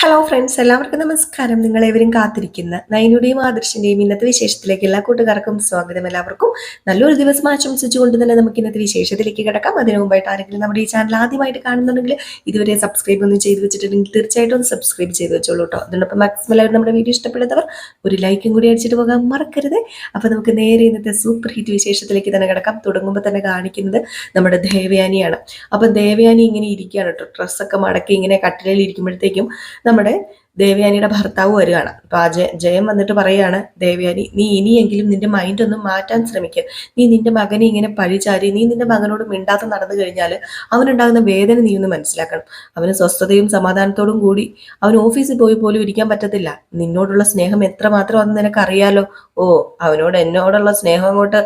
Hello friends എല്ലാവർക്കും നമസ്കാരം. നിങ്ങൾ ഏവരും കാത്തിരിക്കുന്ന നയനുടെയും ആദർശിന്റെയും ഇന്നത്തെ വിശേഷത്തിലേക്ക് എല്ലാ കൂട്ടുകാർക്കും സ്വാഗതം. എല്ലാവർക്കും നല്ലൊരു ദിവസം ആശംസിച്ചുകൊണ്ട് തന്നെ നമുക്ക് ഇന്നത്തെ വിശേഷത്തിലേക്ക് കിടക്കാം. അതിനു മുമ്പായിട്ട് ആരെങ്കിലും നമ്മുടെ ഈ ചാനൽ ആദ്യമായിട്ട് കാണുന്നുണ്ടെങ്കിൽ ഇതുവരെ സബ്സ്ക്രൈബ് ഒന്നും ചെയ്ത് വെച്ചിട്ടുണ്ടെങ്കിൽ തീർച്ചയായിട്ടും ഒന്ന് സബ്സ്ക്രൈബ് ചെയ്ത് വെച്ചോളൂ കേട്ടോ അതിനൊപ്പം മാക്സിമം എല്ലാവരും നമ്മുടെ വീഡിയോ ഇഷ്ടപ്പെടുന്നവർ ഒരു ലൈക്കും കൂടി അടിച്ചിട്ട് പോകാൻ മറക്കരുത്. അപ്പോൾ നമുക്ക് നേരെ ഇന്നത്തെ സൂപ്പർ ഹിറ്റ് വിശേഷത്തിലേക്ക് തന്നെ കിടക്കാം. തുടങ്ങുമ്പോൾ തന്നെ കാണിക്കുന്നത് നമ്മുടെ ദേവയാനിയാണ്. അപ്പോൾ ദേവയാനി ഇങ്ങനെ ഇരിക്കുകയാണ് കേട്ടോ ഡ്രസ്സൊക്കെ മടക്കി ഇങ്ങനെ കട്ടിലയിൽ ഇരിക്കുമ്പോഴത്തേക്കും നമ്മുടെ ദേവയാനിയുടെ ഭർത്താവ് വരികയാണ്. അപ്പൊ ആ ജയം വന്നിട്ട് പറയുകയാണ് ദേവയാനി നീ ഇനിയെങ്കിലും നിന്റെ മൈൻഡ് ഒന്ന് മാറ്റാൻ ശ്രമിക്കുക നീ നിന്റെ മകനെ ഇങ്ങനെ പഴിചാരി നീ നിന്റെ മകനോട് മിണ്ടാതെ നടന്നു കഴിഞ്ഞാൽ അവനുണ്ടാകുന്ന വേദന നീ ഒന്ന് മനസ്സിലാക്കണം. അവന് സ്വസ്ഥതയും സമാധാനത്തോടും കൂടി അവൻ ഓഫീസിൽ പോയി പോലും ഇരിക്കാൻ പറ്റത്തില്ല. നിന്നോടുള്ള സ്നേഹം എത്രമാത്രം അതെന്ന് നിനക്കറിയാലോ? ഓ അവനോട് എന്നോടുള്ള സ്നേഹം അങ്ങോട്ട്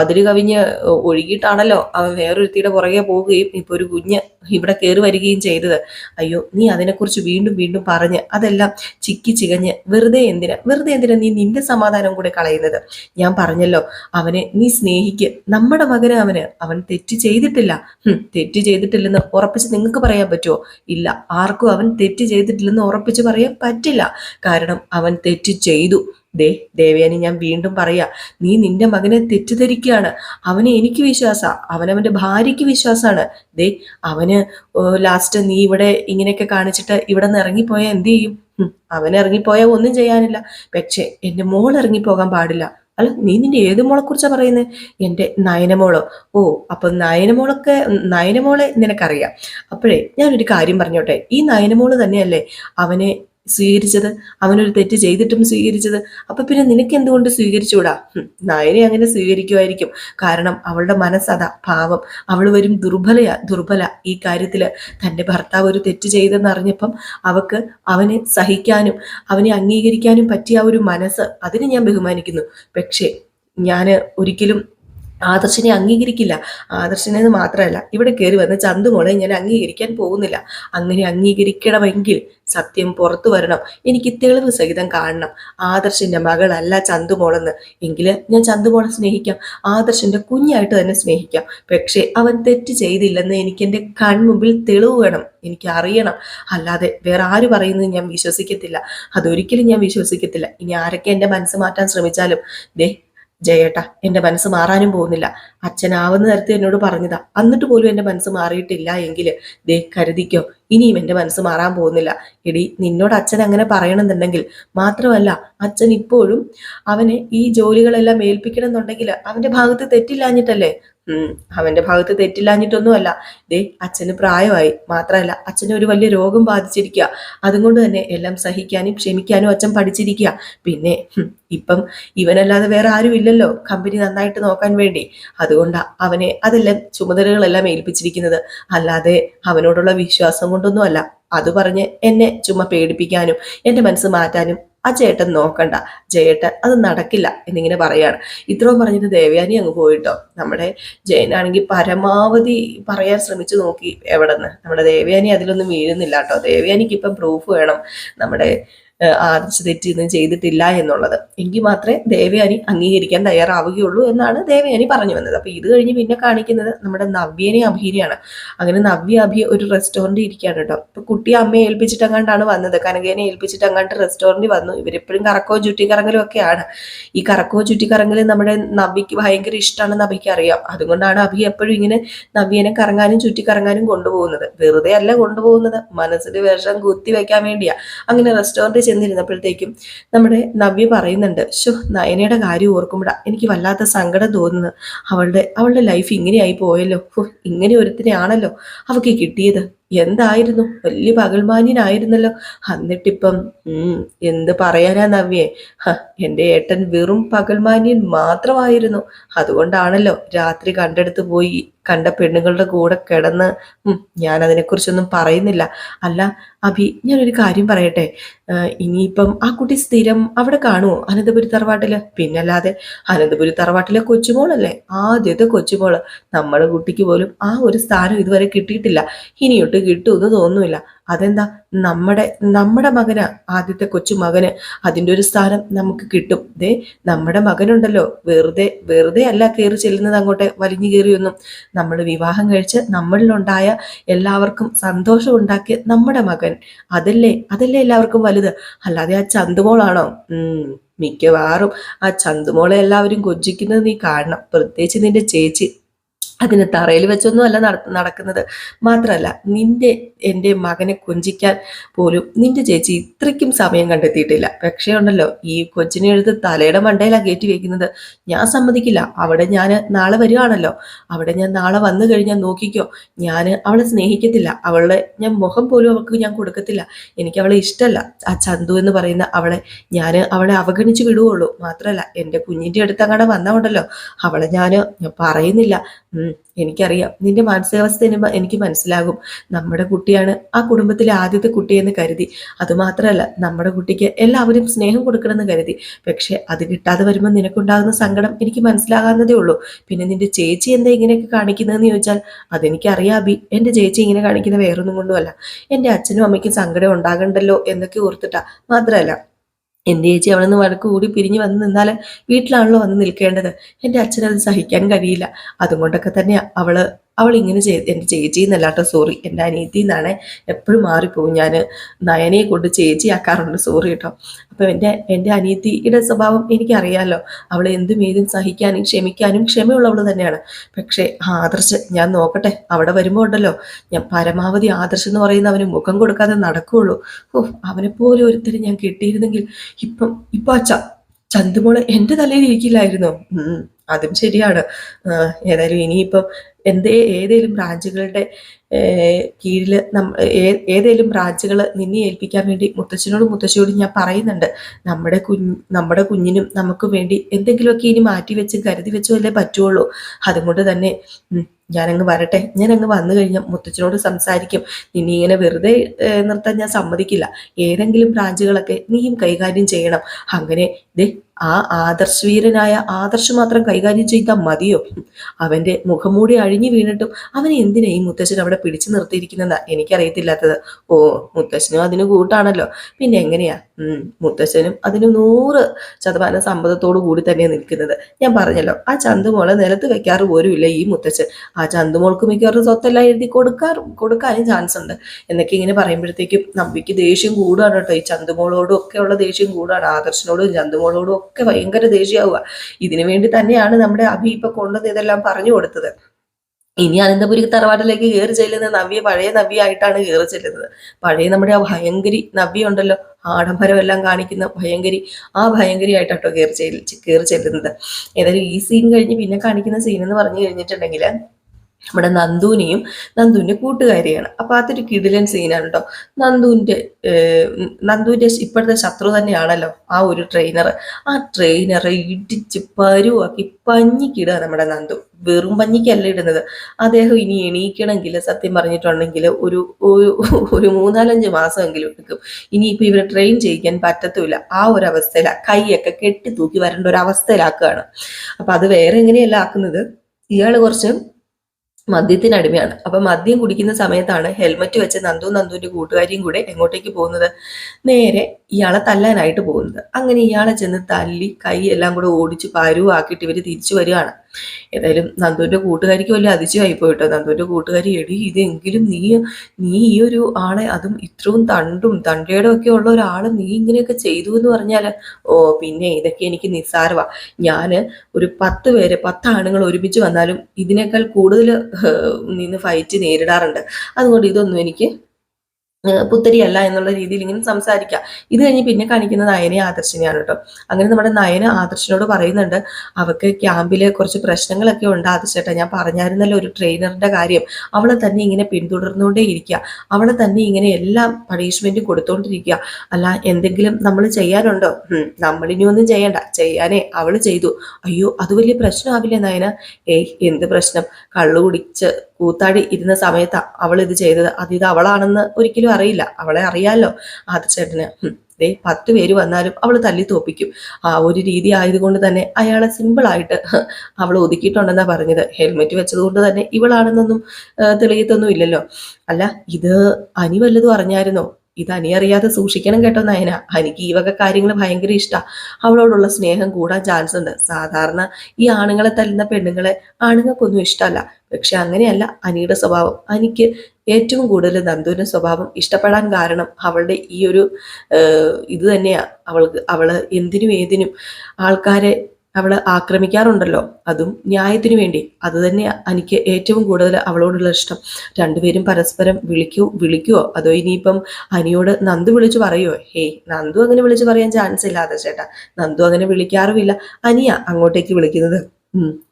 അതിര് കവിഞ്ഞ് ഒഴുകിയിട്ടാണല്ലോ അവൻ വേറൊരുത്തിയുടെ പുറകെ പോവുകയും ഇപ്പൊ ഒരു കുഞ്ഞ് ഇവിടെ കയറി വരികയും ചെയ്തത്. അയ്യോ നീ അതിനെക്കുറിച്ച് വീണ്ടും വീണ്ടും പറഞ്ഞ് അതെല്ലാം ചിക്കി ചികഞ്ഞ് വെറുതെ എന്തിനാ? വെറുതെ എന്തിനാ നീ നിന്റെ സമാധാനം കൂടെ കളയുന്നത്? ഞാൻ പറഞ്ഞല്ലോ അവനെ നീ സ്നേഹിക്ക്. നമ്മുടെ മകന് അവന്. അവൻ തെറ്റ് ചെയ്തിട്ടില്ല. തെറ്റ് ചെയ്തിട്ടില്ലെന്ന് ഉറപ്പിച്ച് നിങ്ങൾക്ക് പറയാൻ പറ്റുമോ ഇല്ല ആർക്കും അവൻ തെറ്റ് ചെയ്തിട്ടില്ലെന്ന് ഉറപ്പിച്ച് പറയാൻ പറ്റില്ല. കാരണം അവൻ തെറ്റ് ചെയ്തു. ദേ ദേവയാനി ഞാൻ വീണ്ടും പറയാ നീ നിന്റെ മകനെ തെറ്റിദ്ധരിക്കുകയാണ്. അവനെ എനിക്ക് വിശ്വാസ അവനവന്റെ ഭാര്യയ്ക്ക് വിശ്വാസമാണ് ദേ അവന് ലാസ്റ്റ് നീ ഇവിടെ ഇങ്ങനെയൊക്കെ കാണിച്ചിട്ട് ഇവിടെ നിന്ന് ഇറങ്ങിപ്പോയാൽ എന്ത് ചെയ്യും? അവൻ ഇറങ്ങിപ്പോയാൽ ഒന്നും ചെയ്യാനില്ല. പക്ഷേ എന്റെ മോൾ ഇറങ്ങിപ്പോകാൻ പാടില്ല. അല്ല നീ നിന്റെ ഏത് മോളെ കുറിച്ചാ പറയുന്നത് എന്റെ നയനമോളോ. ഓ അപ്പൊ നയനമോളൊക്കെ നയനമോളെ നിനക്കറിയാം. അപ്പോഴേ ഞാനൊരു കാര്യം പറഞ്ഞോട്ടെ. ഈ നയനമോൾ തന്നെയല്ലേ അവനെ സ്വീകരിച്ചത്? അവനൊരു തെറ്റ് ചെയ്തിട്ടും സ്വീകരിച്ചത്? അപ്പൊ പിന്നെ നിനക്ക് എന്തുകൊണ്ട് സ്വീകരിച്ചുകൂടാ നായനെ അങ്ങനെ സ്വീകരിക്കുമായിരിക്കും. കാരണം അവളുടെ മനസ്സതാ പാവം. അവൾ വരും ദുർബലയാ ദുർബല ഈ കാര്യത്തിൽ. തന്റെ ഭർത്താവ് ഒരു തെറ്റ് ചെയ്തെന്ന് അറിഞ്ഞപ്പം അവക്ക് അവനെ സഹിക്കാനും അവനെ അംഗീകരിക്കാനും പറ്റിയ ഒരു മനസ്സ് അതിനെ ഞാൻ ബഹുമാനിക്കുന്നു. പക്ഷേ ഞാൻ ഒരിക്കലും ആദർശനെ അംഗീകരിക്കില്ല. ആദർശനെ എന്ന് മാത്രമല്ല ഇവിടെ കയറി വന്ന ചന്തുമോളെ ഞാൻ അംഗീകരിക്കാൻ പോകുന്നില്ല. അങ്ങനെ അംഗീകരിക്കണമെങ്കിൽ സത്യം പുറത്തു വരണം. എനിക്ക് തെളിവ് സഹിതം കാണണം. ആദർശിന്റെ മകളല്ല ചന്തുമോളെന്ന്. എങ്കിൽ ഞാൻ ചന്തുമോളെ സ്നേഹിക്കാം. ആദർശിന്റെ കുഞ്ഞായിട്ട് തന്നെ സ്നേഹിക്കാം. പക്ഷേ അവൻ തെറ്റ് ചെയ്തില്ലെന്ന് എനിക്ക് എന്റെ കൺമുമ്പിൽ തെളിവ് വേണം. എനിക്ക് അറിയണം. അല്ലാതെ വേറെ ആര് പറയുന്നത് ഞാൻ വിശ്വസിക്കത്തില്ല. അതൊരിക്കലും ഞാൻ വിശ്വസിക്കത്തില്ല. ഇനി ആരൊക്കെ എന്റെ മനസ്സ് മാറ്റാൻ ശ്രമിച്ചാലും? ദേ ജയേട്ട എന്റെ മനസ്സ് മാറാനും പോകുന്നില്ല. അച്ഛനാവുന്ന തരത്തിൽ എന്നോട് പറഞ്ഞതാ. എന്നിട്ട് പോലും എന്റെ മനസ്സ് മാറിയിട്ടില്ല എങ്കിൽ ദേ കരുതിക്കോ ഇനിയും എന്റെ മനസ്സ് മാറാൻ പോകുന്നില്ല. എടി നിന്നോട് അച്ഛൻ അങ്ങനെ പറയണമെന്നുണ്ടെങ്കിൽ മാത്രമല്ല അച്ഛൻ ഇപ്പോഴും അവനെ ഈ ജോലികളെല്ലാം ഏൽപ്പിക്കണം എന്നുണ്ടെങ്കിൽ അവന്റെ ഭാഗത്ത് തെറ്റില്ലാഞ്ഞിട്ടല്ലേ? അവന്റെ ഭാഗത്ത് തെറ്റില്ലാഞ്ഞിട്ടൊന്നുമല്ല. ദേ അച്ഛന് പ്രായമായി. മാത്രമല്ല അച്ഛനെ ഒരു വലിയ രോഗം ബാധിച്ചിരിക്കുക. അതുകൊണ്ട് തന്നെ എല്ലാം സഹിക്കാനും ക്ഷമിക്കാനും അച്ഛൻ പഠിച്ചിരിക്കുക. പിന്നെ ഇപ്പം ഇവനല്ലാതെ വേറെ ആരും ഇല്ലല്ലോ. കമ്പനി നന്നായിട്ട് നോക്കാൻ വേണ്ടി. അതുകൊണ്ട് അവനെ അതെല്ലാം ചുമതലകളെല്ലാം ഏൽപ്പിച്ചിരിക്കുന്നത്. അല്ലാതെ അവനോടുള്ള വിശ്വാസം കൊണ്ടൊന്നുമല്ല. അത് പറഞ്ഞ് എന്നെ ചുമ പേടിപ്പിക്കാനും എന്റെ മനസ്സ് മാറ്റാനും ആ ചേട്ടൻ നോക്കണ്ട. ജയേട്ടൻ അത് നടക്കില്ല എന്നിങ്ങനെ പറയാണ്. ഇത്രയും പറഞ്ഞിട്ട് ദേവയാനി അങ്ങ് പോയിട്ടോ? നമ്മുടെ ജയനാണെങ്കിൽ പരമാവധി പറയാൻ ശ്രമിച്ചു നോക്കി എവിടെ നിന്ന് നമ്മുടെ ദേവയാനി അതിലൊന്നും വീഴുന്നില്ല കേട്ടോ ദേവയാനിക്ക് ഇപ്പം പ്രൂഫ് വേണം. നമ്മുടെ ആദർശ് തെറ്റൊന്നും ചെയ്തിട്ടില്ല എന്നുള്ളത്. എങ്കിൽ മാത്രമേ ദേവയാനി അംഗീകരിക്കാൻ തയ്യാറാവുകയുള്ളൂ എന്നാണ് ദേവയാനി പറഞ്ഞു വന്നത്. അപ്പൊ ഇത് കഴിഞ്ഞ് പിന്നെ കാണിക്കുന്നത് നമ്മുടെ നവ്യനെ അഭിനയാണ്. അങ്ങനെ നവ്യ അഭി ഒരു റെസ്റ്റോറന്റ് ഇരിക്കുകയാണ് കേട്ടോ. ഇപ്പൊ കുട്ടി അമ്മയെ ഏൽപ്പിച്ചിട്ടങ്ങാണ്ടാണ് വന്നത്. കനകേനെ ഏൽപ്പിച്ചിട്ടങ്ങാണ്ട് റെസ്റ്റോറന്റ് വന്നു. ഇവരെപ്പോഴും കറക്കവും ചുറ്റിക്കറങ്ങലും ഒക്കെയാണ്. ഈ കറക്കവും ചുറ്റിക്കറങ്ങലും നമ്മുടെ നവ്യക്ക് ഭയങ്കര ഇഷ്ടമാണെന്ന് അഭിക്ക് അറിയാം. അതുകൊണ്ടാണ് അഭി എപ്പോഴും ഇങ്ങനെ നവ്യനെ കറങ്ങാനും ചുറ്റിക്കറങ്ങാനും കൊണ്ടുപോകുന്നത്. വെറുതെ അല്ല കൊണ്ടുപോകുന്നത്. മനസ്സിൽ വിഷം കുത്തി വെക്കാൻ വേണ്ടിയാ. അങ്ങനെ റെസ്റ്റോറന്റിൽ ചെന്നിരുന്നപ്പോഴത്തേക്കും നമ്മുടെ നവ്യ പറയുന്നുണ്ട് ഷോ നയനയുടെ കാര്യം ഓർക്കുമ്പോഴാ എനിക്ക് വല്ലാത്ത സങ്കടം തോന്നുന്നത്. അവളുടെ അവളുടെ ലൈഫ് ഇങ്ങനെയായി പോയല്ലോ. ഇങ്ങനെ ഇങ്ങനെ ഒരുത്തിനെയാണല്ലോ അവൾക്ക് കിട്ടിയത്. എന്തായിരുന്നു? വലിയ പകൽമാന്യനായിരുന്നല്ലോ. എന്നിട്ടിപ്പം എന്ത് പറയാനാ നവ്യെ? എന്റെ ഏട്ടൻ വെറും പകൽമാന്യൻ മാത്രമായിരുന്നു. അതുകൊണ്ടാണല്ലോ രാത്രി കണ്ടെടുത്ത് പോയി കണ്ട പെണ്ണുങ്ങളുടെ കൂടെ കിടന്ന് ഞാൻ അതിനെക്കുറിച്ചൊന്നും പറയുന്നില്ല. അല്ല അഭി ഞാനൊരു കാര്യം പറയട്ടെ. ഇനിയിപ്പം ആ കുട്ടി സ്ഥിരം അവിടെ കാണുമോ അനന്തപുരി തറവാട്ടിൽ? പിന്നല്ലാതെ അനന്തപുരി തറവാട്ടിലെ കൊച്ചുമോളല്ലേ? ആദ്യത്തെ കൊച്ചുമോൾ. നമ്മുടെ കുട്ടിക്ക് പോലും ആ ഒരു സ്ഥാനം ഇതുവരെ കിട്ടിയിട്ടില്ല. ഇനിയൊട്ട് ഫുഡ് കിട്ടുമെന്ന് തോന്നുന്നില്ല. അതെന്താ? നമ്മുടെ നമ്മുടെ മകന് ആദ്യത്തെ കൊച്ചു മകന് അതിന്റെ ഒരു സ്ഥാനം നമുക്ക് കിട്ടും. ദേ നമ്മുടെ മകനുണ്ടല്ലോ. വെറുതെ വെറുതെ അല്ല കയറി ചെല്ലുന്നത് അങ്ങോട്ട് വലിഞ്ഞു കയറിയൊന്നും. നമ്മൾ വിവാഹം കഴിച്ച് നമ്മളിലുണ്ടായ എല്ലാവർക്കും സന്തോഷം ഉണ്ടാക്കിയ നമ്മുടെ മകൻ. അതല്ലേ അതല്ലേ എല്ലാവർക്കും വലുത്? അല്ലാതെ ആ ചന്തുമോളാണോ? മിക്കവാറും ആ ചന്തുമോളെ എല്ലാവരും കൊച്ചിക്കുന്നത് നീ കാണണം. പ്രത്യേകിച്ച് നിന്റെ ചേച്ചി. അതിന് തറയിൽ വെച്ചൊന്നും അല്ല നട- നടക്കുന്നത്. മാത്രമല്ല നിന്റെ എന്റെ മകനെ കൊഞ്ചിക്കാൻ പോലും നിന്റെ ചേച്ചി ഇത്രയ്ക്കും സമയം കണ്ടെത്തിയിട്ടില്ല. പക്ഷേ ഉണ്ടല്ലോ ഈ കൊച്ചിനെ എടുത്ത് തലയുടെ മണ്ടയിലാണ് കയറ്റി വെക്കുന്നത്. ഞാൻ സമ്മതിക്കില്ല. അവിടെ ഞാൻ നാളെ വരികയാണല്ലോ അവിടെ ഞാൻ നാളെ വന്നു കഴിഞ്ഞാൽ നോക്കിക്കോ. ഞാൻ അവളെ സ്നേഹിക്കത്തില്ല. അവളെ ഞാൻ മുഖം പോലും അവൾക്ക് ഞാൻ കൊടുക്കത്തില്ല. എനിക്ക് അവളെ ഇഷ്ടമല്ല. ആ ചന്തു എന്ന് പറയുന്ന അവളെ ഞാൻ അവളെ അവഗണിച്ച് വിടുകയുള്ളൂ മാത്രമല്ല എന്റെ കുഞ്ഞിന്റെ അടുത്ത് അങ്ങനെ വന്നതുകൊണ്ടല്ലോ അവളെ ഞാൻ പറയുന്നില്ല. എനിക്കറിയാം. നിന്റെ മാനസികാവസ്ഥ എനിക്ക് മനസ്സിലാകും. നമ്മുടെ കുട്ടിയാണ് ആ കുടുംബത്തിലെ ആദ്യത്തെ കുട്ടിയെന്ന് കരുതി. അതുമാത്രമല്ല നമ്മുടെ കുട്ടിക്ക് എല്ലാവരും സ്നേഹം കൊടുക്കണമെന്ന് കരുതി. പക്ഷെ അത് കിട്ടാതെ വരുമ്പോൾ നിനക്കുണ്ടാകുന്ന സങ്കടം എനിക്ക് മനസ്സിലാകാവുന്നതേ ഉള്ളൂ. പിന്നെ നിന്റെ ചേച്ചി എന്താ ഇങ്ങനെയൊക്കെ കാണിക്കുന്നതെന്ന് ചോദിച്ചാൽ അതെനിക്കറിയാം അബി എന്റെ ചേച്ചി ഇങ്ങനെ കാണിക്കുന്ന വേറൊന്നും കൊണ്ടുമല്ല. എന്റെ അച്ഛനും അമ്മയ്ക്കും സങ്കടം ഉണ്ടാകണ്ടല്ലോ എന്നൊക്കെ ഓർത്തിട്ടാ. മാത്രമല്ല എന്റെ ചേച്ചി അവിടെ നിന്ന് വഴക്ക് കൂടി പിരിഞ്ഞ് വന്ന് നിന്നാൽ വീട്ടിലാണല്ലോ വന്ന് നിൽക്കേണ്ടത്. എന്റെ അച്ഛനത് സഹിക്കാൻ കഴിയില്ല. അതുകൊണ്ടൊക്കെ തന്നെയാണ് അവൾ അവൾ ഇങ്ങനെ ചെയ്ത് എന്റെ ചേച്ചി എന്നല്ല കേട്ടോ സോറി എന്റെ അനിയത്തി എന്നാണ് എപ്പോഴും മാറിപ്പോകും ഞാൻ നയനയെ കൊണ്ട് ചേച്ചി ആക്കാറുണ്ട് സോറി കേട്ടോ. അപ്പോൾ എന്റെ എന്റെ അനിയത്തിയുടെ സ്വഭാവം എനിക്കറിയാമല്ലോ അവൾ എന്തും ഏതും സഹിക്കാനും ക്ഷമിക്കാനും ക്ഷമയുള്ളവൾ തന്നെയാണ്. പക്ഷേ ആദർശ് ഞാൻ നോക്കട്ടെ അവിടെ വരുമ്പോൾ ഉണ്ടല്ലോ. ഞാൻ പരമാവധി ആദർശ് എന്ന് പറയുന്ന അവന് മുഖം കൊടുക്കാതെ നടക്കുകയുള്ളൂ ഓ അവനെപ്പോലെ ഒരുത്തരം ഞാൻ കിട്ടിയിരുന്നെങ്കിൽ ഇപ്പം ഇപ്പം ആ ചന്തുമോൾ എന്റെ തലയിൽ ഇരിക്കില്ലായിരുന്നോ? അതും ശരിയാണ്. ഏതായാലും ഇനിയിപ്പം എന്തേ ഏതേലും ബ്രാഞ്ചുകളുടെ കീഴിൽ നമ്മ ഏതേലും ബ്രാഞ്ചുകൾ നിന്നെ ഏൽപ്പിക്കാൻ വേണ്ടി മുത്തച്ഛനോടും മുത്തശ്ശിയോടും ഞാൻ പറയുന്നുണ്ട്. നമ്മുടെ കുഞ്ഞ് നമ്മുടെ കുഞ്ഞിനും നമുക്ക് വേണ്ടി എന്തെങ്കിലുമൊക്കെ ഇനി മാറ്റി വെച്ചും കരുതി വെച്ചോ അല്ലേ പറ്റുള്ളൂ. അതുകൊണ്ട് തന്നെ ഞാനങ്ങ് വരട്ടെ. ഞാനങ്ങ് വന്നു കഴിഞ്ഞാൽ മുത്തച്ഛനോട് സംസാരിക്കും. നിന്നെ ഇങ്ങനെ വെറുതെ നിർത്താൻ ഞാൻ സമ്മതിക്കില്ല. ഏതെങ്കിലും ബ്രാഞ്ചുകളൊക്കെ നീയും കൈകാര്യം ചെയ്യണം. അങ്ങനെ ദേ ആ ആദർശവീരനായ ആദർശ് മാത്രം കൈകാര്യം ചെയ്താൽ മതിയോ? അവന്റെ മുഖംമൂടി അഴിഞ്ഞു വീണിട്ടും അവനെ എന്തിനാ ഈ മുത്തശ്ശൻ അവിടെ പിടിച്ചു നിർത്തിയിരിക്കുന്നതാ എനിക്കറിയത്തില്ലാത്തത്? ഓ മുത്തശ്ശനും അതിന് കൂട്ടാണല്ലോ. പിന്നെ എങ്ങനെയാ? മുത്തശ്ശനും അതിന് നൂറ് ശതമാനം സമ്മതത്തോടു കൂടി തന്നെയാണ് നിൽക്കുന്നത്. ഞാൻ പറഞ്ഞല്ലോ ആ ചന്തുമോളെ നിലത്ത് വെക്കാറ് പോലുമില്ല ഈ മുത്തച്ഛൻ. ആ ചന്തുമോൾക്ക് മിക്കവാറും സ്വത്തെല്ലാം എഴുതി കൊടുക്കാറും കൊടുക്കാനും ചാൻസ് ഉണ്ട്. എന്നൊക്കെ ഇങ്ങനെ പറയുമ്പോഴത്തേക്കും നമ്പിക്ക് ദേഷ്യം കൂടുകയാണ് കേട്ടോ. ഈ ചന്തുമോളോടും ഒക്കെ ഉള്ള ദേഷ്യം കൂടുകയാണ് ആദർശനോടും ചന്തുമോളോടും ഒക്കെ ഭയങ്കര ദേഷ്യമാവുക ഇതിനു വേണ്ടി തന്നെയാണ് നമ്മുടെ അഭി ഇപ്പൊ കൊണ്ടുവന്ന് ഇതെല്ലാം പറഞ്ഞു കൊടുത്തത്. ഇനി അനന്തപുരി തറവാട്ടിലേക്ക് കയറി ചെല്ലുന്ന നവ്യ പഴയ നവ്യ ആയിട്ടാണ് കയറി ചെല്ലുന്നത്. പഴയ നമ്മുടെ ആ ഭയങ്കരി നവ്യ ഉണ്ടല്ലോ. ആഡംബരമെല്ലാം കാണിക്കുന്ന ഭയങ്കരി ആ ഭയങ്കരി ആയിട്ടാട്ടോ കയറി ചെല്ലി കയറി ചെല്ലുന്നത്. ഏതായാലും ഈ സീൻ കഴിഞ്ഞ് പിന്നെ കാണിക്കുന്ന സീൻ എന്ന് പറഞ്ഞു കഴിഞ്ഞിട്ടുണ്ടെങ്കിൽ നമ്മുടെ നന്ദുവിനെയും നന്ദുവിന്റെ കൂട്ടുകാരിയാണ്. അപ്പം അതൊരു കിടിലൻ സീനാണ് കേട്ടോ നന്ദുവിന്റെ നന്ദുവിന്റെ ഇപ്പോഴത്തെ ശത്രു തന്നെയാണല്ലോ ആ ഒരു ട്രെയിനർ ആ ട്രെയിനറെ ഇടിച്ച് പരുവാക്കി പഞ്ഞിക്കിടുക നമ്മുടെ നന്ദു. വെറും പഞ്ഞിക്കല്ല ഇടുന്നത്. അദ്ദേഹം ഇനി എണീക്കണമെങ്കിൽ സത്യം പറഞ്ഞിട്ടുണ്ടെങ്കിൽ ഒരു ഒരു ഒരു മൂന്നാലഞ്ച് മാസമെങ്കിലും എടുക്കും. ഇനിയിപ്പോൾ ഇവരെ ട്രെയിൻ ചെയ്യിക്കാൻ പറ്റത്തില്ല ആ ഒരു അവസ്ഥയിലാണ് കൈയൊക്കെ കെട്ടി തൂക്കി വരേണ്ട ഒരു അവസ്ഥയിലാക്കുകയാണ്. അപ്പം അത് വേറെ എങ്ങനെയല്ല ആക്കുന്നത്? ഇയാൾ കുറച്ച് മദ്യത്തിന് അടിമയാണ്. അപ്പൊ മദ്യം കുടിക്കുന്ന സമയത്താണ് ഹെൽമറ്റ് വെച്ച് നന്ദു നന്ദുവിന്റെ കൂട്ടുകാരിയും കൂടെ എങ്ങോട്ടേക്ക് പോകുന്നത്? നേരെ ഇയാളെ തല്ലാനായിട്ട് പോകുന്നത്. അങ്ങനെ ഇയാളെ ചെന്ന് തല്ലി കൈ എല്ലാം കൂടെ ഓടിച്ച് പരുവാക്കിയിട്ട് ഇവർ തിരിച്ചു വരികയാണ്. ഏതായാലും നന്ദുവിന്റെ കൂട്ടുകാരിക്ക് വലിയ അതിശയമായി പോയിട്ടോ. നന്ദുവിന്റെ കൂട്ടുകാരി എടി ഇതെങ്കിലും നീ നീ ഈ ഒരു ആളെ അതും ഇത്രയും തണ്ടും തണ്ടയുടെ ഒക്കെ ഉള്ള ഒരാൾ നീ ഇങ്ങനെയൊക്കെ ചെയ്തു എന്ന് പറഞ്ഞാൽ ഓ പിന്നെ ഇതൊക്കെ എനിക്ക് നിസ്സാരവാ. ഞാൻ ഒരു പത്ത് പേര് പത്ത് ആണുങ്ങൾ ഒരുമിച്ച് വന്നാലും ഇതിനേക്കാൾ കൂടുതൽ നിന്ന് ഫൈറ്റ് നേരിടാറുണ്ട്. അതുകൊണ്ട് ഇതൊന്നും എനിക്ക് പുത്തരിയല്ല എന്നുള്ള രീതിയിൽ ഇങ്ങനെ സംസാരിക്കുക ഇത് കഴിഞ്ഞ് പിന്നെ കാണിക്കുന്ന നയനെ ആദർശിനെയാണ് കേട്ടോ. അങ്ങനെ നമ്മുടെ നയന ആദർശനോട് പറയുന്നുണ്ട് അവക്ക് ക്യാമ്പിൽ കുറച്ച് പ്രശ്നങ്ങളൊക്കെ ഉണ്ട് ആദർശേട്ടാ. ഞാൻ പറഞ്ഞായിരുന്നല്ലോ ഒരു ട്രെയിനറിന്റെ കാര്യം. അവളെ തന്നെ ഇങ്ങനെ പിന്തുടർന്നുകൊണ്ടേ ഇരിക്കുക അവളെ തന്നെ ഇങ്ങനെ എല്ലാ പണിഷ്മെന്റും കൊടുത്തോണ്ടിരിക്കുക അല്ല എന്തെങ്കിലും നമ്മൾ ചെയ്യാനുണ്ടോ? നമ്മളിനി ഒന്നും ചെയ്യണ്ട. ചെയ്യാനേ അവൾ ചെയ്തു. അയ്യോ അത് വലിയ പ്രശ്നമാവില്ലേ നയന? ഏയ് എന്ത് പ്രശ്നം? കള്ളു കുടിച്ച് കൂത്താടി ഇരുന്ന സമയത്ത് അവൾ ഇത് ചെയ്തത്. അത് ഇത് അവളാണെന്ന് ഒരിക്കലും അറിയില്ല. അവളെ അറിയാലോ? ആദർശേട്ടന് ഉം, ദേ പത്ത് പേര് വന്നാലും അവൾ തല്ലി തോപ്പിക്കും. ആ ഒരു രീതി ആയതുകൊണ്ട് തന്നെ അയാളെ സിമ്പിളായിട്ട് അവൾ ഒതുക്കിയിട്ടുണ്ടെന്നാ പറഞ്ഞത്. ഹെൽമെറ്റ് വെച്ചതുകൊണ്ട് തന്നെ ഇവളാണെന്നൊന്നും തെളിയത്തൊന്നും ഇല്ലല്ലോ. അല്ല ഇത് അനി വല്ലതും അറിഞ്ഞായിരുന്നോ? ഇത് അനിയറിയാതെ സൂക്ഷിക്കണം കേട്ടോ നയന. ഹനിക്ക് ഈ വക കാര്യങ്ങൾ ഭയങ്കര ഇഷ്ടമാണ് അവളോടുള്ള സ്നേഹം കൂടാൻ ചാൻസ് ഉണ്ട്. സാധാരണ ഈ ആണുങ്ങളെ തല്ലുന്ന പെണ്ണുങ്ങളെ ആണുങ്ങൾക്കൊന്നും ഇഷ്ടമല്ല. പക്ഷെ അങ്ങനെയല്ല അനിയുടെ സ്വഭാവം. അനിക്ക് ഏറ്റവും കൂടുതൽ നന്ദുവിന്റെ സ്വഭാവം ഇഷ്ടപ്പെടാൻ കാരണം അവളുടെ ഈ ഒരു ഇത് തന്നെയാണ് അവൾക്ക് അവൾ എന്തിനും ഏതിനും ആൾക്കാരെ അവൾ ആക്രമിക്കാറുണ്ടല്ലോ. അതും ന്യായത്തിനു വേണ്ടി. അത് തന്നെ എനിക്ക് ഏറ്റവും കൂടുതൽ അവളോടുള്ള ഇഷ്ടം. രണ്ടുപേരും പരസ്പരം വിളിക്കൂ വിളിക്കുവോ? അതോ ഇനിയിപ്പം അനിയോട് നന്ദു വിളിച്ചു പറയുവോ? ഹേയ് നന്ദു അങ്ങനെ വിളിച്ചു പറയാൻ ചാൻസ് ഇല്ലാതെ ചേട്ടാ. നന്ദു അങ്ങനെ വിളിക്കാറുമില്ല. അനിയ അങ്ങോട്ടേക്ക് വിളിക്കുന്നത്.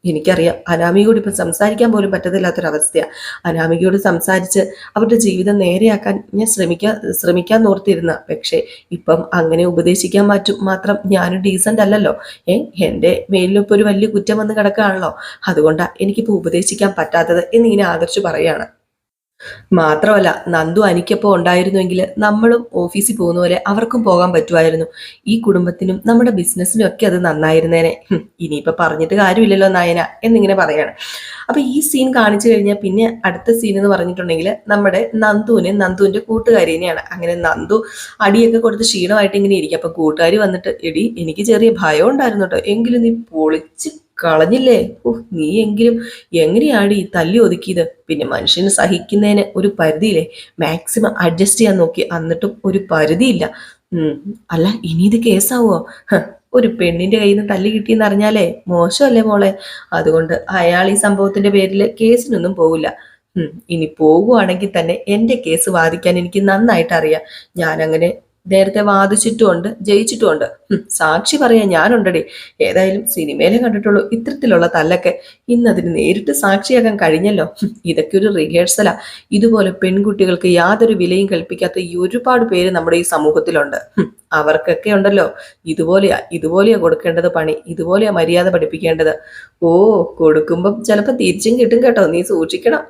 എനിക്കറിയാം. അനാമികയോട് ഇപ്പം സംസാരിക്കാൻ പോലും പറ്റത്തില്ലാത്തൊരവസ്ഥയാണ് അനാമികയോട് സംസാരിച്ച് അവരുടെ ജീവിതം നേരെയാക്കാൻ ഞാൻ ശ്രമിക്കാൻ ശ്രമിക്കാൻ ഓർത്തിരുന്ന. പക്ഷേ ഇപ്പം അങ്ങനെ ഉപദേശിക്കാൻ മാറ്റും മാത്രം ഞാനും ഡീസന്റ് അല്ലല്ലോ. ഏ എന്റെ മേലിലിപ്പോൾ ഒരു വലിയ കുറ്റം വന്ന് കിടക്കുകയാണല്ലോ. അതുകൊണ്ടാണ് എനിക്കിപ്പോൾ ഉപദേശിക്കാൻ പറ്റാത്തത് എന്നിങ്ങനെ ആദർശ് പറയാണ് മാത്രമല്ല നന്ദു അനിക്കൊപ്പം ഉണ്ടായിരുന്നുവെങ്കിൽ നമ്മളും ഓഫീസിൽ പോകുന്ന പോലെ അവർക്കും പോകാൻ പറ്റുമായിരുന്നു. ഈ കുടുംബത്തിനും നമ്മുടെ ബിസിനസ്സിനും ഒക്കെ അത് നന്നായിരുന്നേനെ. ഹും, ഇനിയിപ്പോ പറഞ്ഞിട്ട് കാര്യമില്ലല്ലോ നായന എന്നിങ്ങനെ പറയാണ്. അപ്പൊ ഈ സീൻ കാണിച്ചു കഴിഞ്ഞാൽ പിന്നെ അടുത്ത സീൻ എന്ന് പറഞ്ഞിട്ടുണ്ടെങ്കിൽ നമ്മുടെ നന്ദുവിനെ നന്ദുവിന്റെ കൂട്ടുകാരിനെയാണ് അങ്ങനെ നന്ദു അടിയൊക്കെ കൊടുത്ത് ക്ഷീണമായിട്ട് ഇങ്ങനെ ഇരിക്കും. അപ്പൊ കൂട്ടുകാരി വന്നിട്ട് എടി എനിക്ക് ചെറിയ ഭയം ഉണ്ടായിരുന്നു കേട്ടോ എങ്കിലും നീ പൊളിച്ച് കളഞ്ഞില്ലേ? ഓഹ് നീ എങ്കിലും എങ്ങനെയാണ് ഈ തല്ലി ഒതുക്കിയത്? പിന്നെ മനുഷ്യന് സഹിക്കുന്നതിന് ഒരു പരിധിയില്ലേ? മാക്സിമം അഡ്ജസ്റ്റ് ചെയ്യാൻ നോക്കി എന്നിട്ടും ഒരു പരിധിയില്ല. അല്ല ഇനി ഇത് കേസാവോ? ഒരു പെണ്ണിന്റെ കയ്യിൽ നിന്ന് തല്ലി കിട്ടിയെന്ന് അറിഞ്ഞാലേ മോശമല്ലേ മോളെ? അതുകൊണ്ട് അയാൾ ഈ സംഭവത്തിന്റെ പേരിൽ കേസിനൊന്നും പോകില്ല ഇനി പോകുവാണെങ്കിൽ തന്നെ എന്റെ കേസ് വാദിക്കാൻ എനിക്ക് നന്നായിട്ട് അറിയാം. ഞാൻ അങ്ങനെ നേരത്തെ വാദിച്ചിട്ടുമുണ്ട് ജയിച്ചിട്ടുമുണ്ട്. സാക്ഷി പറയാൻ ഞാനുണ്ടടി. ഏതായാലും സിനിമയിലെ കണ്ടിട്ടുള്ളൂ ഇത്തരത്തിലുള്ള തല്ലൊക്കെ. ഇന്നതിന് നേരിട്ട് സാക്ഷിയാകാൻ കഴിഞ്ഞല്ലോ. ഇതൊക്കെ ഒരു റിഹേഴ്സലാ ഇതുപോലെ പെൺകുട്ടികൾക്ക് യാതൊരു വിലയും കൽപ്പിക്കാത്ത ഈ ഒരുപാട് പേര് നമ്മുടെ ഈ സമൂഹത്തിലുണ്ട്. അവർക്കൊക്കെ ഉണ്ടല്ലോ. ഇതുപോലെയാ ഇതുപോലെയാ കൊടുക്കേണ്ടത് പണി. ഇതുപോലെയാ മര്യാദ പഠിപ്പിക്കേണ്ടത്. ഓ കൊടുക്കുമ്പം ചിലപ്പോൾ തിരിച്ചും കിട്ടും കേട്ടോ. നീ സൂക്ഷിക്കണം.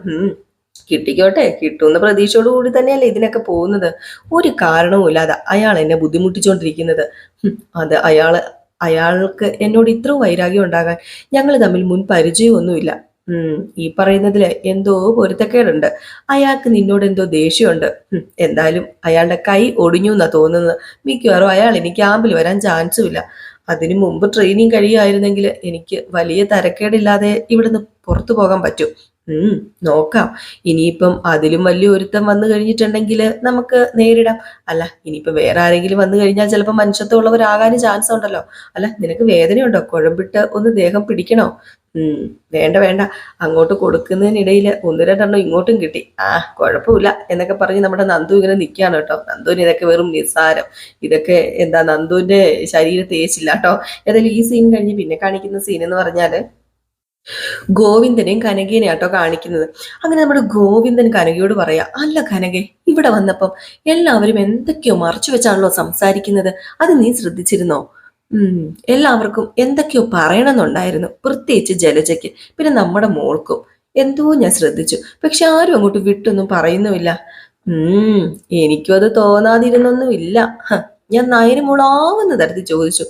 കിട്ടിക്കോട്ടെ കിട്ടുമെന്ന പ്രതീക്ഷയോട് കൂടി തന്നെയല്ലേ ഇതിനൊക്കെ പോകുന്നത്. ഒരു കാരണവുമില്ലാതെ അയാൾ എന്നെ ബുദ്ധിമുട്ടിച്ചുകൊണ്ടിരിക്കുന്നത് അത് അയാൾ അയാൾക്ക് എന്നോട് ഇത്ര വൈരാഗ്യം ഉണ്ടാകാൻ ഞങ്ങൾ തമ്മിൽ മുൻ പരിചയമൊന്നുമില്ല. ഈ പറയുന്നതിൽ എന്തോ പൊരുത്തക്കേടുണ്ട്. അയാൾക്ക് നിന്നോട് എന്തോ ദേഷ്യമുണ്ട്. എന്തായാലും അയാളുടെ കൈ ഒടിഞ്ഞു എന്നാ തോന്നുന്നത്. മിക്കവാറും അയാൾ എനിക്ക് ക്യാമ്പിൽ വരാൻ ചാൻസും ഇല്ല അതിനു മുമ്പ് ട്രെയിനിങ് കഴിയുമായിരുന്നെങ്കിൽ എനിക്ക് വലിയ തരക്കേടില്ലാതെ ഇവിടുന്ന് പുറത്തു പോകാൻ പറ്റും. നോക്കാം. ഇനിയിപ്പം അതിലും വലിയ ഒരുത്തം വന്നു കഴിഞ്ഞിട്ടുണ്ടെങ്കിൽ നമുക്ക് നേരിടാം. അല്ല ഇനിയിപ്പം വേറെ ആരെങ്കിലും വന്നു കഴിഞ്ഞാൽ ചിലപ്പോൾ മനുഷ്യത്വമുള്ളവരാകാൻ ചാൻസ് ഉണ്ടല്ലോ. അല്ല നിനക്ക് വേദനയുണ്ടോ? കുഴമ്പിട്ട് ഒന്ന് ദേഹം പിടിക്കണോ? വേണ്ട വേണ്ട. അങ്ങോട്ട് കൊടുക്കുന്നതിനിടയിൽ ഒന്ന് രണ്ടെണ്ണം ഇങ്ങോട്ടും കിട്ടി. ആ കുഴപ്പമില്ല എന്നൊക്കെ പറഞ്ഞ് നമ്മുടെ നന്ദു ഇങ്ങനെ നിൽക്കുകയാണ് കേട്ടോ. നന്ദുവിന് ഇതൊക്കെ വെറും നിസ്സാരം. ഇതൊക്കെ എന്താ നന്ദുവിന്റെ ശരീരത്തേച്ചില്ല കേട്ടോ. ഏതായാലും ഈ സീൻ കഴിഞ്ഞ് പിന്നെ കാണിക്കുന്ന സീൻ എന്ന് പറഞ്ഞാൽ ഗോവിന്ദനെയും കനകേനെയും ആട്ടോ കാണിക്കുന്നത്. അങ്ങനെ നമ്മുടെ ഗോവിന്ദൻ കനകയോട് പറയാ അല്ല കനകെ ഇവിടെ വന്നപ്പം എല്ലാവരും എന്തൊക്കെയോ മറച്ചു വെച്ചാണല്ലോ സംസാരിക്കുന്നത്. അത് നീ ശ്രദ്ധിച്ചിരുന്നോ? ഉം എല്ലാവർക്കും എന്തൊക്കെയോ പറയണമെന്നുണ്ടായിരുന്നു. പ്രത്യേകിച്ച് ജലജയ്ക്ക് പിന്നെ നമ്മുടെ മോൾക്കും. എന്തോ ഞാൻ ശ്രദ്ധിച്ചു. പക്ഷെ ആരും അങ്ങോട്ട് വിട്ടൊന്നും പറയുന്നുമില്ല. ഉം എനിക്കും അത് തോന്നാതിരുന്നൊന്നുമില്ല. ഞാൻ നയന് മുളാവുന്ന തരത്തിൽ ചോദിച്ചു.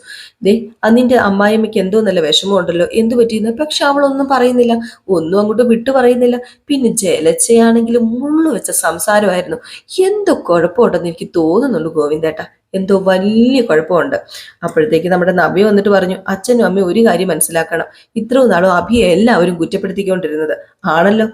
ദേ അന്നിന്റെ അമ്മായിമ്മയ്ക്ക് എന്തോ നല്ല വിഷമമുണ്ടല്ലോ. എന്തു പറ്റിയെന്ന്? പക്ഷെ അവളൊന്നും പറയുന്നില്ല. ഒന്നും അങ്ങോട്ട് വിട്ടു പറയുന്നില്ല. പിന്നെ ജലച്ചയാണെങ്കിലും മുള്ളു വെച്ച സംസാരമായിരുന്നു. എന്തോ കുഴപ്പമുണ്ടെന്ന് എനിക്ക് തോന്നുന്നുണ്ട് ഗോവിന്ദേട്ട. എന്തോ വലിയ കുഴപ്പമുണ്ട്. അപ്പോഴത്തേക്ക് നമ്മുടെ നബി വന്നിട്ട് പറഞ്ഞു അച്ഛനും അമ്മയും ഒരു കാര്യം മനസ്സിലാക്കണം. ഇത്രയും നാളും അഭിയെ എല്ലാവരും കുറ്റപ്പെടുത്തിക്കൊണ്ടിരുന്നത് ആണല്ലോ?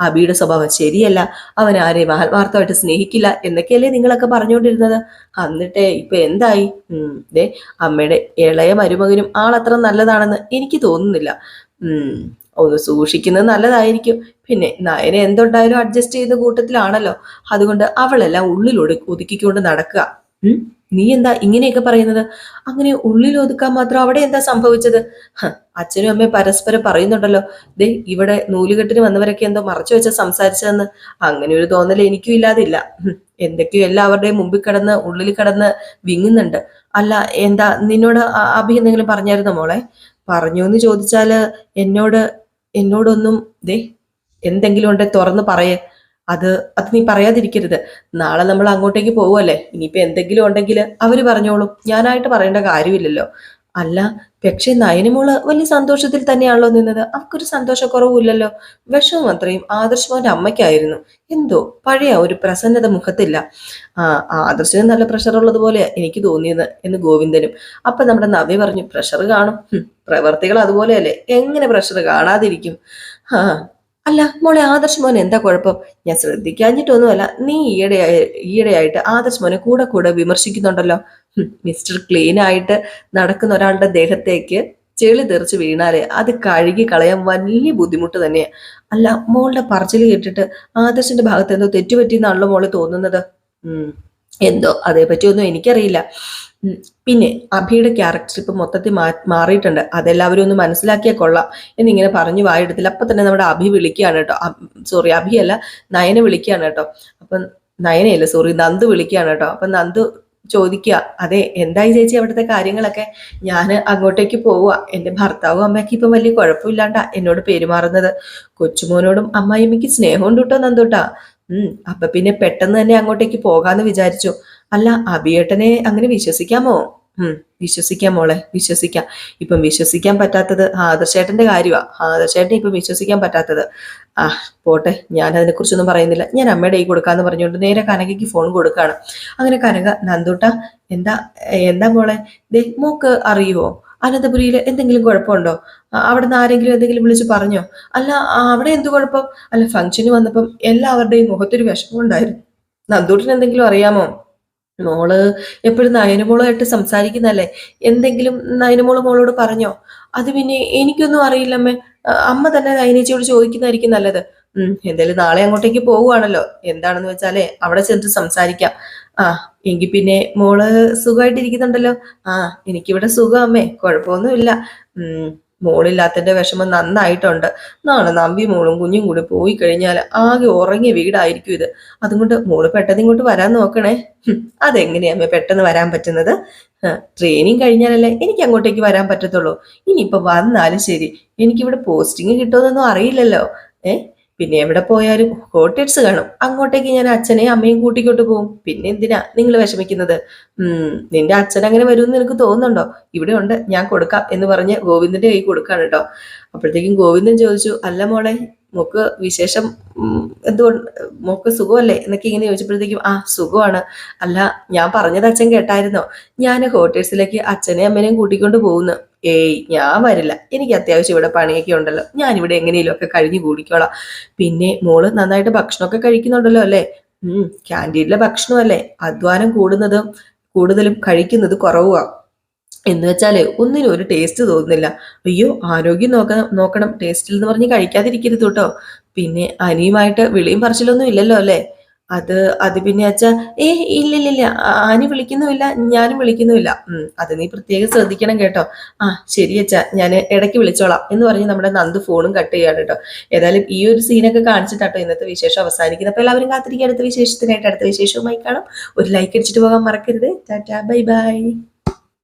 അബിയുടെ സ്വഭാവം ശരിയല്ല. അവൻ ആരെയും ആത്മാർത്ഥമായിട്ട് സ്നേഹിക്കില്ല എന്നൊക്കെയല്ലേ നിങ്ങളൊക്കെ പറഞ്ഞുകൊണ്ടിരുന്നത്. എന്നിട്ടേ ഇപ്പൊ എന്തായി? ഉം ദേ അമ്മയുടെ ഇളയ മരുമകനും ആളത്ര നല്ലതാണെന്ന് എനിക്ക് തോന്നുന്നില്ല. ഉം ഒന്ന് സൂക്ഷിക്കുന്നത് നല്ലതായിരിക്കും. പിന്നെ നയനെ എന്തുണ്ടായാലും അഡ്ജസ്റ്റ് ചെയ്യുന്ന കൂട്ടത്തിലാണല്ലോ. അതുകൊണ്ട് അവളെല്ലാം ഉള്ളിൽ ഒടു- ഒതുക്കിക്കൊണ്ട് നടക്കുക. ഉം. നീ എന്താ ഇങ്ങനെയൊക്കെ പറയുന്നത്? അങ്ങനെ ഉള്ളിൽ ഒതുക്കാൻ മാത്രം അവിടെ എന്താ സംഭവിച്ചത്? അച്ഛനും അമ്മയും പരസ്പരം പറയുന്നുണ്ടല്ലോ. ദേ ഇവിടെ നൂലുകെട്ടിന് വന്നവരൊക്കെ എന്തോ മറച്ചു വെച്ച സംസാരിച്ചതെന്ന്. അങ്ങനെ ഒരു തോന്നൽ എനിക്കും ഇല്ലാതില്ല. എന്തൊക്കെയോ എല്ലാവരുടെയും മുമ്പിൽ കിടന്ന് ഉള്ളിൽ കിടന്ന് വിങ്ങുന്നുണ്ട്. അല്ല എന്താ നിന്നോട് അഭി എന്തെങ്കിലും പറഞ്ഞായിരുന്നോ മോളെ? പറഞ്ഞു എന്ന് ചോദിച്ചാൽ എന്നോട് എന്നോടൊന്നും ദേ എന്തെങ്കിലും ഉണ്ടെ തുറന്ന് പറയേ. അത് അത് നീ പറയാതിരിക്കരുത്. നാളെ നമ്മൾ അങ്ങോട്ടേക്ക് പോകുമല്ലേ ഇനിയിപ്പോൾ എന്തെങ്കിലും ഉണ്ടെങ്കിൽ അവർ പറഞ്ഞോളും. ഞാനായിട്ട് പറയേണ്ട കാര്യമില്ലല്ലോ. അല്ല പക്ഷേ നയനമോൾ വലിയ സന്തോഷത്തിൽ തന്നെയാണല്ലോ നിന്നത്. അവക്കൊരു സന്തോഷക്കുറവുമില്ലല്ലോ. വിഷമം അത്രയും ആദർശമോന്റെ അമ്മയ്ക്കായിരുന്നു. എന്തോ പഴയ ഒരു പ്രസന്നത മുഖത്തില്ല. ആ ആദർശന് നല്ല പ്രഷർ ഉള്ളതുപോലെ എനിക്ക് തോന്നിയത് എന്ന് ഗോവിന്ദനും. അപ്പൊ നമ്മുടെ നവ്യ പറഞ്ഞു പ്രഷർ കാണും. പ്രവർത്തികൾ അതുപോലെയല്ലേ. എങ്ങനെ പ്രഷർ കാണാതിരിക്കും? ആ അല്ല മോളെ ആദർശ് മോൻ എന്താ കുഴപ്പം? ഞാൻ ശ്രദ്ധിക്കാഞ്ഞിട്ടൊന്നുമല്ല. നീ ഈയിടെയായി ഈയിടെയായിട്ട് ആദർശ് മോനെ കൂടെ കൂടെ വിമർശിക്കുന്നുണ്ടല്ലോ. മിസ്റ്റർ ക്ലീൻ ആയിട്ട് നടക്കുന്ന ഒരാളുടെ ദേഹത്തേക്ക് ചെളി തെറിച്ച് വീണാലേ അത് കഴുകി കളയാൻ വലിയ ബുദ്ധിമുട്ട് തന്നെയാ. അല്ല മോളുടെ പറച്ചിൽ കേട്ടിട്ട് ആദർശിന്റെ ഭാഗത്ത് എന്തോ തെറ്റുപറ്റിയെന്നാണല്ലോ മോളെ തോന്നുന്നത്. ഉം. എന്തോ അതേപറ്റിയൊന്നും എനിക്കറിയില്ല. പിന്നെ അഭിയുടെ ക്യാരക്ടർ ഇപ്പം മൊത്തത്തിൽ മാറിയിട്ടുണ്ട്. അതെല്ലാവരും ഒന്ന് മനസ്സിലാക്കിയാൽ കൊള്ളാം എന്നിങ്ങനെ പറഞ്ഞു വായെടുത്തില്ല. അപ്പം തന്നെ നമ്മുടെ അഭി വിളിക്കുകയാണ് കേട്ടോ. സോറി അഭിയല്ല നയനെ വിളിക്കുകയാണ് കേട്ടോ. അപ്പം നയനയല്ല സോറി നന്ദു വിളിക്കുകയാണ് കേട്ടോ. അപ്പം നന്ദു ചോദിക്കുക അതെ എന്തായി ചേച്ചി അവിടുത്തെ കാര്യങ്ങളൊക്കെ? ഞാൻ അങ്ങോട്ടേക്ക് പോവുക എന്റെ ഭർത്താവും അമ്മയ്ക്ക് ഇപ്പം വലിയ കുഴപ്പമില്ലാണ്ടാ എന്നോട് പെരുമാറുന്നത്. കൊച്ചുമോനോടും അമ്മായിമ്മയ്ക്ക് സ്നേഹമുണ്ട് കേട്ടോ നന്ദൂട്ടാ. അപ്പൊ പിന്നെ പെട്ടെന്ന് തന്നെ അങ്ങോട്ടേക്ക് പോകാന്ന് വിചാരിച്ചു. അല്ല അഭിയേട്ടനെ അങ്ങനെ വിശ്വസിക്കാമോ? ഉം വിശ്വസിക്കാം മോളെ വിശ്വസിക്കാം. ഇപ്പം വിശ്വസിക്കാൻ പറ്റാത്തത് ആദർശേട്ടന്റെ കാര്യമാ ആദർശേട്ടനെ ഇപ്പം വിശ്വസിക്കാൻ പറ്റാത്തത്. ആ പോട്ടെ ഞാൻ അതിനെ കുറിച്ചൊന്നും പറയുന്നില്ല. ഞാൻ അമ്മയുടെ കൈ കൊടുക്കാന്ന് പറഞ്ഞുകൊണ്ട് നേരെ കനകയ്ക്ക് ഫോൺ കൊടുക്കാണ്. അങ്ങനെ കനക നന്ദൂട്ട എന്താ എന്താ മോളെ? ദേ മോക്ക് അറിയുവോ? അനന്തപുരിയിൽ എന്തെങ്കിലും കുഴപ്പമുണ്ടോ? അവിടെ നിന്ന് ആരെങ്കിലും എന്തെങ്കിലും വിളിച്ച് പറഞ്ഞോ? അല്ല അവിടെ എന്ത് കുഴപ്പം? അല്ല ഫംഗ്ഷന് വന്നപ്പം എല്ലാവരുടെയും മുഖത്തൊരു വിഷമം ഉണ്ടായിരുന്നു നന്ദൂട്ടിന് എന്തെങ്കിലും അറിയാമോ? മോൾ എപ്പോഴും നയനമോളുമായിട്ട് സംസാരിക്കുന്നല്ലേ എന്തെങ്കിലും നയനമോൾ മോളോട് പറഞ്ഞോ? അത് പിന്നെ എനിക്കൊന്നും അറിയില്ലമ്മേ. അമ്മ തന്നെ നയനേച്ചിയോട് ചോദിക്കുന്നതായിരിക്കും നല്ലത്. ഉം എന്തായാലും നാളെ അങ്ങോട്ടേക്ക് പോവുകയാണല്ലോ. എന്താണെന്ന് വെച്ചാലേ അവിടെ ചെന്നിട്ട് സംസാരിക്കാം. ആ എങ്കിൽ പിന്നെ മോൾ സുഖമായിട്ടിരിക്കുന്നുണ്ടല്ലോ ആ എനിക്കിവിടെ സുഖം അമ്മേ ഉം മോളില്ലാത്തതിന്റെ വിഷമം നന്നായിട്ടുണ്ട്. നാളെ നമ്പി മോളും കുഞ്ഞും കൂടി പോയി കഴിഞ്ഞാൽ ആകെ ഉറങ്ങിയ വീടായിരിക്കും ഇത്. അതുകൊണ്ട് മോൾ പെട്ടെന്ന് ഇങ്ങോട്ട് വരാൻ നോക്കണേ. അതെങ്ങനെയാ അമ്മ പെട്ടെന്ന് വരാൻ പറ്റുന്നത്? ട്രെയിനിങ് കഴിഞ്ഞാലല്ലേ എനിക്ക് അങ്ങോട്ടേക്ക് വരാൻ പറ്റത്തുള്ളൂ. ഇനിയിപ്പോ വന്നാലും ശരി. എനിക്കിവിടെ പോസ്റ്റിംഗ് കിട്ടുമെന്നൊന്നും അറിയില്ലല്ലോ. ഏ പിന്നെ എവിടെ പോയാലും കോട്ടേഴ്സ് കാണും. അങ്ങോട്ടേക്ക് ഞാൻ അച്ഛനെ അമ്മയും കൂട്ടിക്കൊണ്ട് പോകും. പിന്നെ എന്തിനാ നിങ്ങൾ വിഷമിക്കുന്നത്? നിന്റെ അച്ഛൻ അങ്ങനെ വരുമെന്ന് എനിക്ക് തോന്നുന്നുണ്ടോ? ഇവിടെ ഉണ്ട് ഞാൻ കൊടുക്കാം എന്ന് പറഞ്ഞ് ഗോവിന്ദന്റെ കൈ കൊടുക്കാണ് കേട്ടോ അപ്പോഴത്തേക്കും ഗോവിന്ദൻ ചോദിച്ചു അല്ല മോളെ മോക്ക് വിശേഷം എന്തുകൊണ്ട് മോക്ക് സുഖമല്ലേ? എന്നൊക്കെ ഇങ്ങനെ ചോദിച്ചപ്പോഴത്തേക്കും ആ സുഖമാണ്. അല്ല ഞാൻ പറഞ്ഞത് അച്ഛൻ കേട്ടായിരുന്നോ? ഞാൻ ഹോട്ടൽസിലേക്ക് അച്ഛനെയും അമ്മേനെയും കൂട്ടിക്കൊണ്ട് പോകുന്നു. ഏയ് ഞാൻ വരില്ല. എനിക്ക് അത്യാവശ്യം ഇവിടെ പണിയൊക്കെ ഉണ്ടല്ലോ. ഞാൻ ഇവിടെ എങ്ങനെയെങ്കിലുമൊക്കെ കഴിഞ്ഞു കൂടിക്കോളാം. പിന്നെ മോൾ നന്നായിട്ട് ഭക്ഷണമൊക്കെ കഴിക്കുന്നുണ്ടല്ലോ അല്ലേ? ഉം ക്യാന്റീനിലെ ഭക്ഷണമല്ലേ? അധ്വാനം കൂടുന്നതും കൂടുതലും കഴിക്കുന്നത് കുറവുക എന്ന് വെച്ചാൽ ഒന്നിനും ഒരു ടേസ്റ്റ് തോന്നുന്നില്ല. അയ്യോ ആരോഗ്യം നോക്കണം നോക്കണം. ടേസ്റ്റിൽ എന്ന് പറഞ്ഞ് കഴിക്കാതിരിക്കരുത് കേട്ടോ. പിന്നെ അനിയുമായിട്ട് വിളിയും പറച്ചിലൊന്നും ഇല്ലല്ലോ അല്ലേ? അത് അത് പിന്നെ അച്ഛാ ഏ ഇല്ലില്ലില്ല ആനി വിളിക്കുന്നുമില്ല ഞാനും വിളിക്കുന്നുമില്ല. അത് നീ പ്രത്യേകം ശ്രദ്ധിക്കണം കേട്ടോ. ആ ശരി അച്ഛാ ഞാൻ ഇടയ്ക്ക് വിളിച്ചോളാം എന്ന് പറഞ്ഞ് നമ്മുടെ നന്ദ് ഫോണും കട്ട് ചെയ്യാണ് കേട്ടോ. ഏതായാലും ഈ ഒരു സീനൊക്കെ കാണിച്ചിട്ടാട്ടോ ഇന്നത്തെ വിശേഷം അവസാനിക്കുന്നത്. അപ്പൊ എല്ലാവരും കാത്തിരിക്കുക. അടുത്ത വിശേഷത്തിനായിട്ട് അടുത്ത വിശേഷവുമായി കാണാം. ഒരു ലൈക്ക് അടിച്ചിട്ട് പോകാൻ മറക്കരുത്. Ta-ta bye bye.